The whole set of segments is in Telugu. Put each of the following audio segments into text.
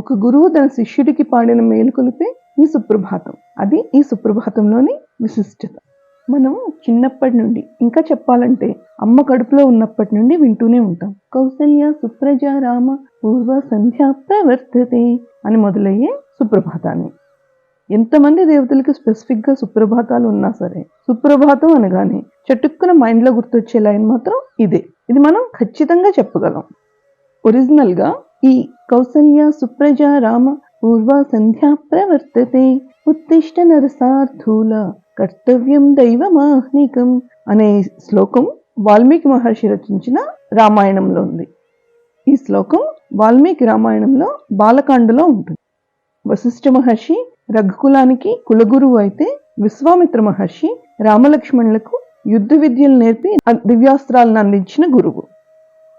ఒక గురువు తన శిష్యుడికి పాడిన మేలుకొలిపే ఈ సుప్రభాతం. అది ఈ సుప్రభాతంలోని విశిష్టత. మనం చిన్నప్పటి నుండి ఇంకా చెప్పాలంటే అమ్మ కడుపులో ఉన్నప్పటి నుండి వింటూనే ఉంటాం. కౌసల్య సుప్రజ రామ పూర్వ సంధ్య ప్రవర్తతే అని మొదలయ్యే సుప్రభాతాన్ని. ఎంతమంది దేవతలకి స్పెసిఫిక్గా సుప్రభాతాలు ఉన్నా సరే సుప్రభాతం అనగానే చటుక్కున మైండ్లో గుర్తొచ్చే లైన్ మాత్రం ఇదే. ఇది మనం ఖచ్చితంగా చెప్పగలం. ఒరిజినల్గా ఈ కౌసల్య సుప్రజ రామ పూర్వ సంధ్యా ప్రవర్తతే. ఉత్తిష్ట నరసార్థూల కర్తవ్యం దైవమాహ్నికం అనే శ్లోకం వాల్మీకి మహర్షి రచించిన రామాయణంలో ఉంది. ఈ శ్లోకం వాల్మీకి రామాయణంలో బాలకాండలో ఉంటుంది. వశిష్ఠ మహర్షి రఘుకులానికి కులగురువు అయితే విశ్వామిత్ర మహర్షి రామలక్ష్మణులకు యుద్ధ విద్యలు నేర్పి దివ్యాస్త్రాలను అందించిన గురువు.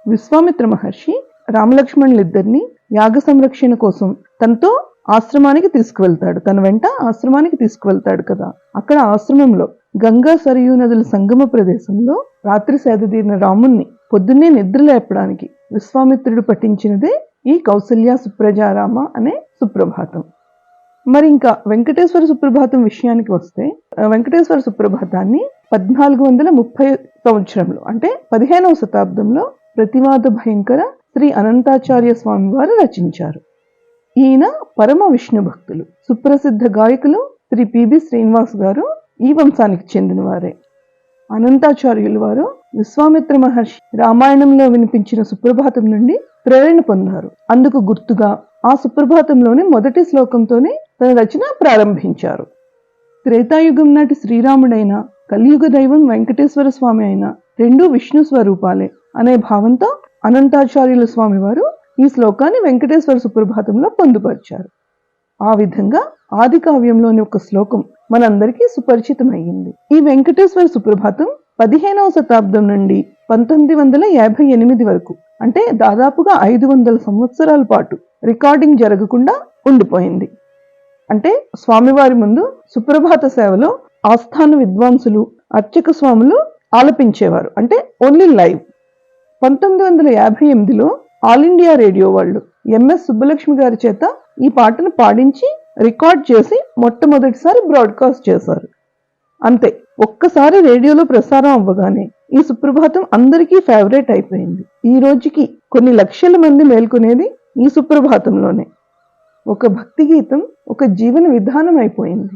విశ్వామిత్ర మహర్షి రామలక్ష్మణులిద్దరిని యాగ సంరక్షణ కోసం తనతో ఆశ్రమానికి తీసుకువెళ్తాడు. తన వెంట ఆశ్రమానికి తీసుకువెళ్తాడు కదా. అక్కడ ఆశ్రమంలో గంగా సరియు నదుల సంగమ ప్రదేశంలో రాత్రి సేదతీరిన రాముణ్ణి పొద్దున్నే నిద్ర లేపడానికి విశ్వామిత్రుడు పఠించినదే ఈ కౌసల్య సుప్రజారామ అనే సుప్రభాతం. మరి ఇంకా వెంకటేశ్వర సుప్రభాతం విషయానికి వస్తే వెంకటేశ్వర సుప్రభాతాన్ని పద్నాలుగు వందల ముప్పై సంవత్సరంలో అంటే పదిహేనవ శతాబ్దంలో ప్రతివాద భయంకర శ్రీ అనంతాచార్య స్వామి వారు రచించారు. ఈయన పరమ విష్ణు భక్తులు. సుప్రసిద్ధ గాయకులు శ్రీ పిబి శ్రీనివాస్ గారు ఈ వంశానికి చెందినవారే. అనంతాచార్యులు వారు విశ్వామిత్ర మహర్షి రామాయణంలో వినిపించిన సుప్రభాతం నుండి ప్రేరణ పొందారు. అందుకు గుర్తుగా ఆ సుప్రభాతంలోని మొదటి శ్లోకంతోనే తన రచన ప్రారంభించారు. త్రేతాయుగం నాటి శ్రీరాముడైన కలియుగ దైవం వెంకటేశ్వర స్వామి అయిన రెండు విష్ణు స్వరూపాలే అనే భావంతో అనంతాచార్యుల స్వామి వారు ఈ శ్లోకాన్ని వెంకటేశ్వర సుప్రభాతంలో పొందుపరిచారు. ఆ విధంగా ఆది కావ్యంలోని ఒక శ్లోకం మనందరికీ సుపరిచితమయ్యింది. ఈ వెంకటేశ్వర సుప్రభాతం పదిహేనవ శతాబ్దం నుండి పంతొమ్మిది వందల యాభై ఎనిమిది వరకు అంటే దాదాపుగా ఐదు వందల సంవత్సరాల పాటు రికార్డింగ్ జరగకుండా ఉండిపోయింది. అంటే స్వామివారి ముందు సుప్రభాత సేవలో ఆస్థాన విద్వాంసులు అర్చక స్వాములు ఆలపించేవారు. అంటే ఓన్లీ లైవ్. పంతొమ్మిది వందల యాభై ఎనిమిదిలో ఆల్ ఇండియా రేడియో వాళ్ళు ఎంఎస్ సుబ్బలక్ష్మి గారి చేత ఈ పాటను పాడించి రికార్డ్ చేసి మొట్టమొదటిసారి బ్రాడ్కాస్ట్ చేశారు. అంతే ఒక్కసారి రేడియోలో ప్రసారం అవ్వగానే ఈ సుప్రభాతం అందరికీ ఫేవరెట్ అయిపోయింది. ఈ రోజుకి కొన్ని లక్షల మంది మేల్కొనేది ఈ సుప్రభాతంలోనే. ఒక భక్తి గీతం ఒక జీవన విధానం అయిపోయింది.